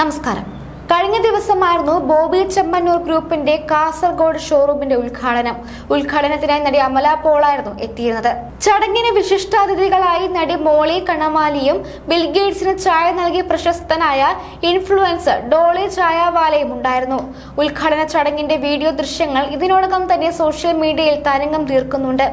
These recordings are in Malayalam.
നമസ്കാരം. കഴിഞ്ഞ ദിവസമായിരുന്നു ബോബി ചെമ്മന്നൂർ ഗ്രൂപ്പിന്റെ കാസർഗോഡ് ഷോറൂമിന്റെ ഉദ്ഘാടനം. ഉദ്ഘാടനത്തിനായി നടി അമല പോളായിരുന്നു എത്തിയിരുന്നത്. ചടങ്ങിന് വിശിഷ്ടാതിഥികളായി നടി മോളി കണമാലിയും ബിൽഗേറ്റ്സിന് ചായ നൽകി പ്രശസ്തനായ ഇൻഫ്ലുവൻസർ ഡോളി ചായാവാലയും ഉണ്ടായിരുന്നു. ഉദ്ഘാടന ചടങ്ങിന്റെ വീഡിയോ ദൃശ്യങ്ങൾ ഇതിനോടകം തന്നെ സോഷ്യൽ മീഡിയയിൽ തരംഗം തീർക്കുന്നുണ്ട്.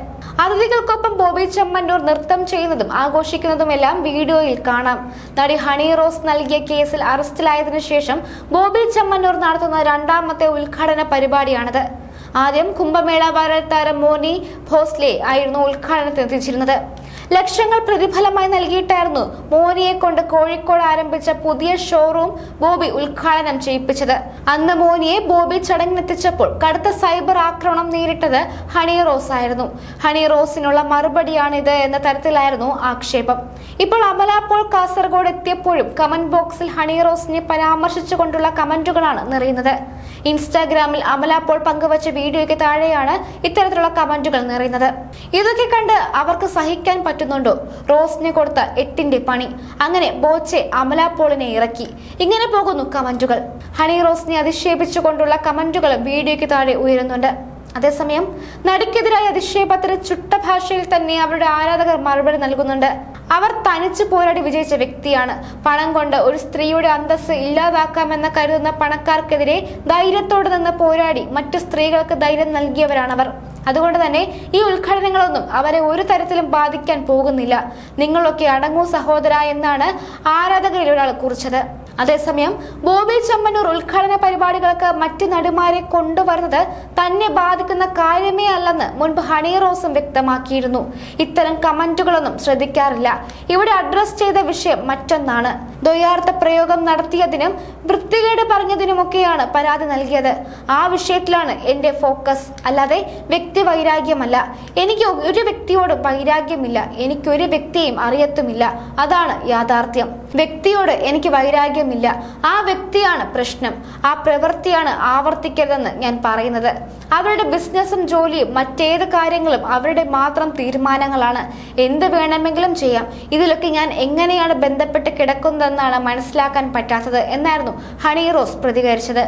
അതിഥികൾക്കൊപ്പം ബോബി ചെമ്മന്നൂർ നൃത്തം ചെയ്യുന്നതും ആഘോഷിക്കുന്നതുമെല്ലാം വീഡിയോയിൽ കാണാം. നടി ഹണി റോസ് നൽകിയ കേസിൽ അറസ്റ്റിലായതിനു ശേഷം ബോബി ചെമ്മന്നൂർ നടത്തുന്ന രണ്ടാമത്തെ ഉദ്ഘാടന പരിപാടിയാണിത്. ആദ്യം കുംഭമേള വരൽ താരം മോനി ഭോസ്ലെ ആയിരുന്നു ഉദ്ഘാടനത്തിന് എത്തിച്ചിരുന്നത് ലക്ഷങ്ങൾ പ്രതിഫലമായി നൽകിയിട്ടായിരുന്നു മോനിയെ കൊണ്ട് കോഴിക്കോട് ആരംഭിച്ച പുതിയ ഷോറൂം ബോബി ഉദ്ഘാടനം ചെയ്യിപ്പിച്ചത്. അന്ന് മോനിയെ ബോബി ചടങ്ങിനെത്തിച്ചപ്പോൾ കടുത്ത സൈബർ ആക്രമണം നേരിട്ടത് ഹണി റോസ് ആയിരുന്നു. ഹണി റോസിനുള്ള മറുപടിയാണിത് എന്ന തരത്തിലായിരുന്നു ആക്ഷേപം. ഇപ്പോൾ അമല പോൾ കാസർഗോഡ് എത്തിയപ്പോഴും കമന്റ് ബോക്സിൽ ഹണി റോസിനെ പരാമർശിച്ചുകൊണ്ടുള്ള കമന്റുകളാണ് നിറയുന്നത്. ഇൻസ്റ്റാഗ്രാമിൽ അമല പോൾ പങ്കുവച്ച വീഡിയോയ്ക്ക് താഴെയാണ് ഇത്തരത്തിലുള്ള കമന്റുകൾ നിറയുന്നത്. ഇതൊക്കെ കണ്ട് അവർക്ക് സഹിക്കാൻ പറ്റുന്നുണ്ടോ റോസിനെ കൊടുത്ത എട്ടിന്റെ പണി. അങ്ങനെ ബോച്ചെ അമല പോളിനെ ഇറക്കി. ഇങ്ങനെ പോകുന്നു കമന്റുകൾ. ഹണി റോസിനെ അധിക്ഷേപിച്ചുകൊണ്ടുള്ള കമന്റുകൾ വീഡിയോയ്ക്ക് താഴെ ഉയരുന്നുണ്ട്. അതേസമയം നടിക്കെതിരായ അധിക്ഷേപത്തിന് ചുട്ട ഭാഷയിൽ തന്നെ അവരുടെ ആരാധകർ മറുപടി നൽകുന്നുണ്ട്. അവർ തനിച്ച് പോരാടി വിജയിച്ച വ്യക്തിയാണ്. പണം കൊണ്ട് ഒരു സ്ത്രീയുടെ അന്തസ്സ് ഇല്ലാതാക്കാമെന്ന് കരുതുന്ന പണക്കാർക്കെതിരെ ധൈര്യത്തോടെ നിന്ന് പോരാടി മറ്റു സ്ത്രീകൾക്ക് ധൈര്യം നൽകിയവരാണവർ. അതുകൊണ്ട് തന്നെ ഈ ഉദ്ഘാടനങ്ങളൊന്നും അവരെ ഒരു തരത്തിലും ബാധിക്കാൻ പോകുന്നില്ല. നിങ്ങളൊക്കെ അടങ്ങൂ സഹോദര എന്നാണ് ആരാധകരിൽ ഒരാൾ കുറിച്ചത്. അതേസമയം ബോബി ചെമ്മന്നൂർ ഉദ്ഘാടന പരിപാടികൾക്ക് മറ്റ് നടിമാരെ കൊണ്ടുവരുന്നത് തന്നെ ബാധിക്കുന്ന കാര്യമേ അല്ലെന്ന് മുൻപ് ഹണി റോസും വ്യക്തമാക്കിയിരുന്നു. ഇത്തരം കമന്റുകളൊന്നും ശ്രദ്ധിക്കാറില്ല. ഇവിടെ അഡ്രസ് ചെയ്ത വിഷയം മറ്റൊന്നാണ്. ദ്വയാർത്ഥ പ്രയോഗം നടത്തിയതിനും വൃത്തികേട് പറഞ്ഞതിനുമൊക്കെയാണ് പരാതി നൽകിയത്. ആ വിഷയത്തിലാണ് എന്റെ ഫോക്കസ്. അല്ലാതെ വ്യക്തി വൈരാഗ്യമല്ല. എനിക്ക് ഒരു വ്യക്തിയോട് വൈരാഗ്യമില്ല. എനിക്കൊരു വ്യക്തിയും അറിയത്തുമില്ല. അതാണ് യാഥാർത്ഥ്യം. വ്യക്തിയോട് എനിക്ക് വൈരാഗ്യമില്ല ആ വ്യക്തിയാണ് പ്രശ്നം. ആ പ്രവൃത്തിയാണ് ആവർത്തിക്കരുതെന്ന് ഞാൻ പറയുന്നത്. അവരുടെ ബിസിനസ്സും ജോലിയും മറ്റേത് കാര്യങ്ങളും അവരുടെ മാത്രം തീരുമാനങ്ങളാണ്. എന്ത് വേണമെങ്കിലും ചെയ്യാം. ഇതിലൊക്കെ ഞാൻ എങ്ങനെയാണ് ബന്ധപ്പെട്ട് കിടക്കുന്നതെന്നാണ് മനസ്സിലാക്കാൻ പറ്റാത്തത് എന്നായിരുന്നു ഹണി റോസ് പ്രതികരിച്ചത്.